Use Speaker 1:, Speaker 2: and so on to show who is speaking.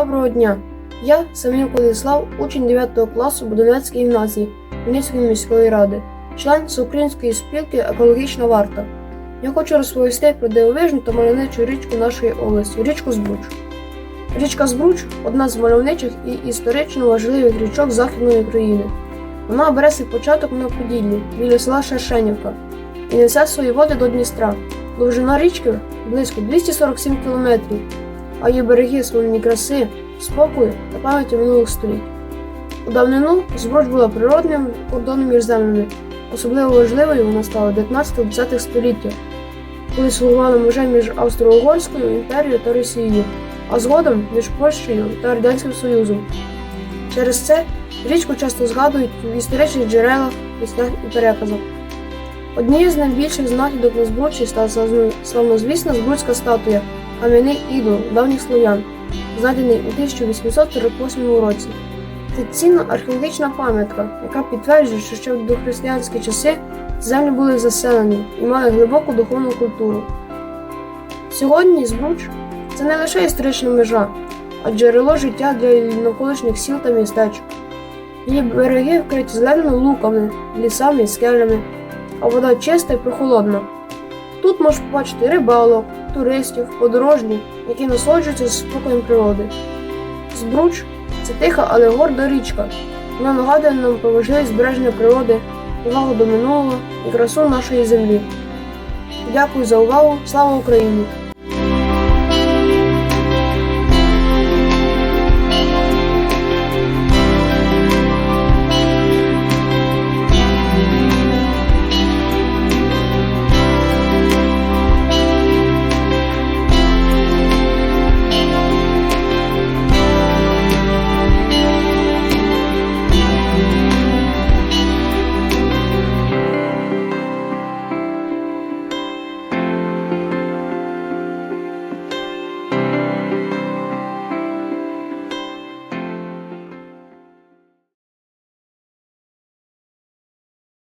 Speaker 1: Доброго дня! Я Самюк Владислав, учень 9 класу Будовецької гімназії Хмельницької міської ради, член Всеукраїнської спілки Екологічна варта. Я хочу розповісти про дивовижну та мальовничу річку нашої області річку Збруч. Річка Збруч одна з мальовничих і історично важливих річок Західної України. Вона бере свій початок на Поділлі біля села Шершенівка і несе свої води до Дністра. Довжина річки близько 247 кілометрів, а її береги сповнені краси, спокою та пам'яті минулих століть. У давнину Збруч була природним кордоном між землями. Особливо важливою вона стала в 19-20 століття, коли слугувала межа між Австро-Угорською імперією та Росією, а згодом між Польщею та Радянським Союзом. Через це річку часто згадують в історичних джерелах, піснях і переказах. Однією з найбільших знахідок на Збручі стала славно- славнозвісна Збруцька статуя кам'яний ідол давніх слов'ян, знайдений у 1848 році. Це цінна археологічна пам'ятка, яка підтверджує, що ще в дохристиянські часи землі були заселені і мали глибоку духовну культуру. Сьогодні Збруч це не лише історична межа, а джерело життя для навколишніх сіл та містечок. Її береги вкриті зеленими луками, лісами і скелями, а вода чиста і прохолодна. Тут можеш побачити рибалок, туристів, подорожніх, які насолоджуються спокоєм природи. Збруч це тиха, але горда річка. Вона нагадує нам про важливість збереження природи, увагу до минулого і красу нашої землі. Дякую за увагу. Слава Україні!